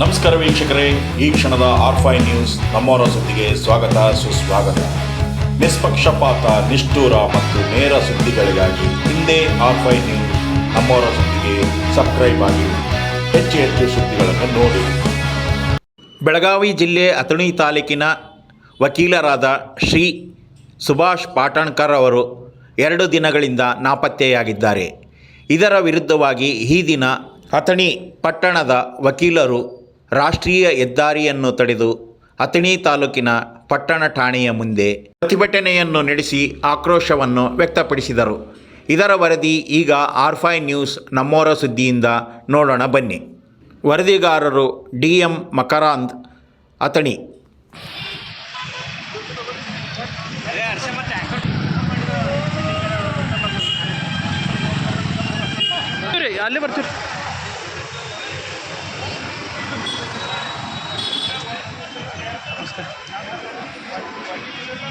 ನಮಸ್ಕಾರ ವೀಕ್ಷಕರೇ, ಈ ಕ್ಷಣದ ಆರ್ಫೈ ನ್ಯೂಸ್ ನಮ್ಮವರ ಸುದ್ದಿಗೆ ಸ್ವಾಗತ, ಸುಸ್ವಾಗತ. ನಿಷ್ಪಕ್ಷಪಾತ, ನಿಷ್ಠೂರ ಮತ್ತು ನೇರ ಸುದ್ದಿಗಳಿಗಾಗಿ ಹಿಂದೆ ಆರ್ಫೈ ನ್ಯೂಸ್ ನಮ್ಮವರ ಸುದ್ದಿಗೆ ಸಬ್ಸ್ಕ್ರೈಬ್ ಆಗಿ, ಹೆಚ್ಚು ಹೆಚ್ಚು ಸುದ್ದಿಗಳನ್ನು ನೋಡಿ. ಬೆಳಗಾವಿ ಜಿಲ್ಲೆ ಅಥಣಿ ತಾಲೂಕಿನ ವಕೀಲರಾದ ಶ್ರೀ ಸುಭಾಷ್ ಪಾಟಣ್ಕರ್ ಅವರು ಎರಡು ದಿನಗಳಿಂದ ನಾಪತ್ತೆಯಾಗಿದ್ದಾರೆ. ಇದರ ವಿರುದ್ಧವಾಗಿ ಈ ದಿನ ಅಥಣಿ ಪಟ್ಟಣದ ವಕೀಲರು ರಾಷ್ಟ್ರೀಯ ಹೆದ್ದಾರಿಯನ್ನು ತಡೆದು ಅಥಣಿ ತಾಲೂಕಿನ ಪಟ್ಟಣ ಠಾಣೆಯ ಮುಂದೆ ಪ್ರತಿಭಟನೆಯನ್ನು ನಡೆಸಿ ಆಕ್ರೋಶವನ್ನು ವ್ಯಕ್ತಪಡಿಸಿದರು. ಇದರ ವರದಿ ಈಗ ಆರ್ಫೈ ನ್ಯೂಸ್ ನಮ್ಮೋರ ಸುದ್ದಿಯಿಂದ ನೋಡೋಣ ಬನ್ನಿ. ವರದಿಗಾರರು ಡಿ ಎಂ ಮಕರಾಂದ್, ಅಥಣಿ. ಅಲ್ಲಿ ಬರ್ತೀರಿ.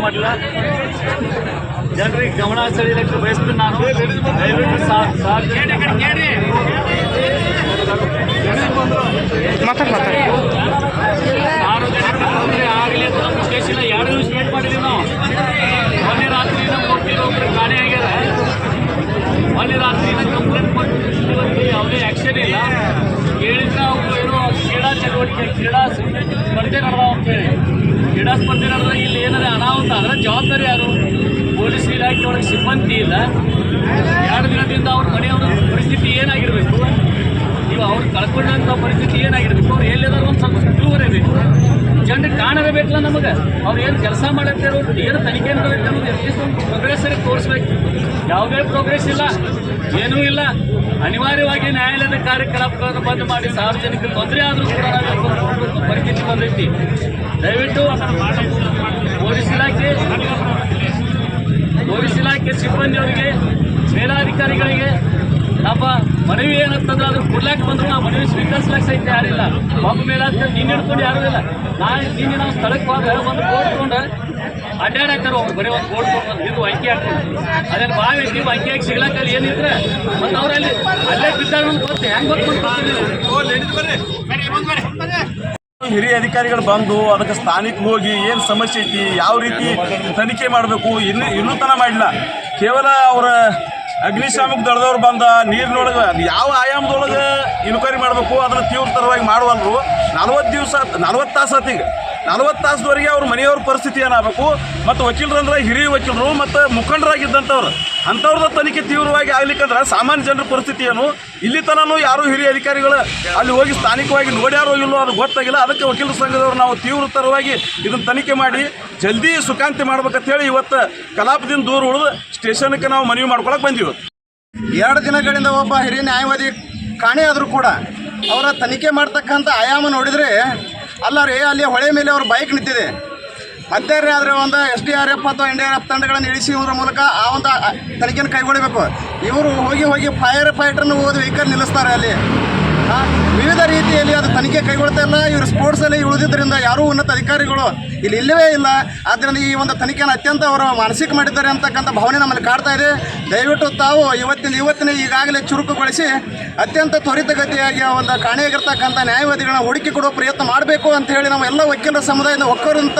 ಐತಿ ಜನರಿಗೆ ಗಮನ ಸೆಳೆಯಲಿಕ್ಕೆ ಬಯಸ್ತೀನಿ ನಾನು ದಯವಿಟ್ಟು ಸಾ- ಸಾರ್ವಜನಿಕ ಮಾತಾಡಿ ಚಟುವಟಿಕೆ ಕ್ರೀಡಾ ಸ್ಪರ್ಧೆ ನಡೆದಾವ ಅಂತೇಳಿ ಕ್ರೀಡಾ ಸ್ಪರ್ಧೆ ನಡೆದ್ರೆ ಇಲ್ಲಿ ಏನಾರ ಅನಾಹುತ ಆದರೆ ಜವಾಬ್ದಾರಿ ಯಾರು? ಪೊಲೀಸ್ ಇಲಾಖೆ ಒಳಗೆ ಸಿಬ್ಬಂದಿ ಇಲ್ಲ. ಎರಡು ದಿನದಿಂದ ಅವ್ರ ಮನೆಯವರ ಪರಿಸ್ಥಿತಿ ಏನಾಗಿರಬೇಕು? ಈಗ ಅವ್ರು ಕಳ್ಕೊಂಡಂಥ ಪರಿಸ್ಥಿತಿ ಏನಾಗಿರ್ಬೇಕು? ಅವ್ರು ಎಲ್ಲಿದಾರು ಒಂದು ಸ್ವಲ್ಪ ಸುತ್ತುವರೆ ಬೇಕು. ಜನರಿಗೆ ಕಾಣದೇ ಬೇಕಲ್ಲ ನಮಗೆ? ಅವ್ರು ಏನು ಕೆಲಸ ಮಾಡತ್ತಿರೋ ಏನು ತನಿಖೆ ಮಾಡುತ್ತೆ ಅನ್ನೋದು ಒಂದು ಪ್ರೋಗ್ರೆಸ್ ತೋರಿಸ್ಬೇಕು. ಯಾವುದೇ ಪ್ರೋಗ್ರೆಸ್ ಇಲ್ಲ, ಏನೂ ಇಲ್ಲ. ಅನಿವಾರ್ಯವಾಗಿ ನ್ಯಾಯಾಲಯದ ಕಾರ್ಯಕಲಾಪಗಳನ್ನು ಬಂದ್ ಮಾಡಿ ಸಾರ್ವಜನಿಕರು ತೊಂದರೆ ಆದರೂ ಕೂಡ ನಾವು ಪರಿಸ್ಥಿತಿ ಬಂದೈತಿ. ದಯವಿಟ್ಟು ಪೊಲೀಸ್ ಇಲಾಖೆ ಪೊಲೀಸ್ ಇಲಾಖೆ ಸಿಬ್ಬಂದಿಯವರಿಗೆ, ಮೇಲಾಧಿಕಾರಿಗಳಿಗೆ ಮನವಿ ಏನಂತಂದ್ರೆ ಅದು ಕೊಡ್ಲಾಕ್ ಬಂದ್ರು ನಾವು ಮನವಿ ಸ್ವೀಕರಿಸ್ಲಾಕ್ ಸಹಿತ ಯಾರಿಲ್ಲ. ಮಗು ಮೇಲೆ ಅಂತ ನೀನು ಹಿಡ್ಕೊಂಡು ಯಾರು ಇಲ್ಲ. ನಾನು ನಿನ್ನೆ ನಾವು ಸ್ಥಳಕ್ಕೆ ಹೋದ ಒಂದು ಬೋರ್ಡ್ ತೊಗೊಂಡು ಅಡ್ಡಾಡಕ್ತಾರ ಅವ್ರು ಬರೀ ಒಂದು ಬೋರ್ಡ್ ತೊಗೊಂಡು ಇದು ಅಂಕಿ ಹಾಕೊಂಡು ಅದೇನು ಬಾವಿ ನೀವು ಅಂಕಿ ಹಾಕಿ ಸಿಗ್ಲಾಕ ಅಲ್ಲಿ ಏನಿದ್ರೆ ಮತ್ತು ಅವರಲ್ಲಿ ಅಲ್ಲಿ ಬಿದ್ದಾಗ ಹೆಂಗ್ ಹೆಂಗೆ ಗೊತ್ತು ಹಿರಿಯ ಅಧಿಕಾರಿಗಳು ಬಂದು ಅದಕ್ಕೆ ಸ್ಥಾನಿಕ ಹೋಗಿ ಏನು ಸಮಸ್ಯೆ ಐತಿ, ಯಾವ ರೀತಿ ತನಿಖೆ ಮಾಡಬೇಕು, ಇನ್ನೂ ಇನ್ನೂ ತನ ಮಾಡಿಲ್ಲ ಕೇವಲ ಅವರ ಅಗ್ನಿಶಾಮಕ ದಳದವ್ರು ಬಂದ ನೀರಿನೊಳಗೆ ಯಾವ ಆಯಾಮದೊಳಗೆ ಇನ್ಕ್ವೈರಿ ಮಾಡಬೇಕು, ಅದನ್ನು ತೀವ್ರತರವಾಗಿ ಮಾಡುವಲ್ರು. ನಲ್ವತ್ತು ದಿವಸ, ನಲ್ವತ್ತು ತಾಸು ಆತೀಗ ನಲವತ್ತು ತಾಸದವರೆಗೆ ಅವ್ರ ಮನೆಯವ್ರ ಪರಿಸ್ಥಿತಿ ಏನಾಗಬೇಕು, ಮತ್ತು ವಕೀಲರಂದ್ರೆ ಹಿರಿಯ ವಕೀಲರು, ಮತ್ತು ಮುಖಂಡರಾಗಿದ್ದಂಥವ್ರು. ಅಂಥವ್ರದ್ದು ತನಿಖೆ ತೀವ್ರವಾಗಿ ಆಗ್ಲಿಕ್ಕಂದ್ರೆ ಸಾಮಾನ್ಯ ಜನರ ಪರಿಸ್ಥಿತಿ ಏನು? ಇಲ್ಲಿ ತನೂ ಯಾರು ಹಿರಿಯ ಅಧಿಕಾರಿಗಳು ಅಲ್ಲಿ ಹೋಗಿ ಸ್ಥಾನಿಕವಾಗಿ ನೋಡ್ಯಾರೋ ಇಲ್ಲೋ ಅದು ಗೊತ್ತಾಗಿಲ್ಲ. ಅದಕ್ಕೆ ವಕೀಲರ ಸಂಘದವ್ರು ನಾವು ತೀವ್ರತರವಾಗಿ ಇದನ್ನು ತನಿಖೆ ಮಾಡಿ ಜಲ್ದಿ ಸುಖಾಂತಿ ಮಾಡ್ಬೇಕಂತ ಹೇಳಿ ಇವತ್ತು ಕಲಾಪದಿಂದ ದೂರ ಉಳಿದು ಸ್ಟೇಷನ್ಗೆ ನಾವು ಮನವಿ ಮಾಡ್ಕೊಳಕ್ಕೆ ಬಂದೀವಿ. ಎರಡು ದಿನಗಳಿಂದ ಒಬ್ಬ ಹಿರಿಯ ನ್ಯಾಯವಾದಿ ಕಾಣೆಯಾದರೂ ಕೂಡ ಅವರ ತನಿಖೆ ಮಾಡ್ತಕ್ಕಂಥ ಆಯಾಮ ನೋಡಿದರೆ ಅಲ್ಲ ರೀ ಅಲ್ಲಿ ಹೊಳೆ ಮೇಲೆ ಅವ್ರ ಬೈಕ್ ನಿಂತಿದೆ. ಮಧ್ಯಾಹ್ನ ಆದರೆ ಒಂದು ಎಸ್ ಡಿ ಆರ್ ಎಫ್ ಅಥವಾ ಎನ್ ಡಿ ಆರ್ ಎಫ್ ತಂಡಗಳನ್ನು ಇಳಿಸುವುದರ ಮೂಲಕ ಆ ಒಂದು ತನಿಖೆಯನ್ನು ಕೈಗೊಳ್ಳಬೇಕು. ಇವರು ಹೋಗಿ ಹೋಗಿ ಫೈರ್ ಫೈಟರ್ನ ಹೋದ ವೆಹಿಕಲ್ ನಿಲ್ಲಿಸ್ತಾರೆ ಅಲ್ಲಿ. ಆ, ವಿವಿಧ ರೀತಿಯಲ್ಲಿ ಅದು ತನಿಖೆ ಕೈಗೊಳ್ತಾ ಇಲ್ಲ. ಇವರು ಸ್ಪೋರ್ಟ್ಸಲ್ಲಿ ಉಳಿದಿದ್ದರಿಂದ ಯಾರೂ ಉನ್ನತ ಅಧಿಕಾರಿಗಳು ಇಲ್ಲಿ ಇಲ್ಲವೇ ಇಲ್ಲ. ಆದ್ದರಿಂದ ಈ ಒಂದು ತನಿಖೆಯನ್ನು ಅತ್ಯಂತ ಅವರು ಮಾನಸಿಕ ಮಾಡಿದ್ದಾರೆ ಅಂತಕ್ಕಂಥ ಭಾವನೆ ನಮ್ಮಲ್ಲಿ ಕಾಡ್ತಾ ಇದೆ. ದಯವಿಟ್ಟು ತಾವು ಇವತ್ತಿನ ಇವತ್ತಿನ ಈಗಾಗಲೇ ಚುರುಕುಗೊಳಿಸಿ ಅತ್ಯಂತ ತ್ವರಿತಗತಿಯಾಗಿ ಒಂದು ಕಾಣೆಯಾಗಿರ್ತಕ್ಕಂಥ ನ್ಯಾಯವಾದಿಗಳನ್ನ ಹುಡುಕಿ ಕೊಡುವ ಪ್ರಯತ್ನ ಮಾಡಬೇಕು ಅಂತ ಹೇಳಿ ನಾವು ಎಲ್ಲ ವಕೀಲರ ಸಮುದಾಯದ ಒಕ್ಕರಂತ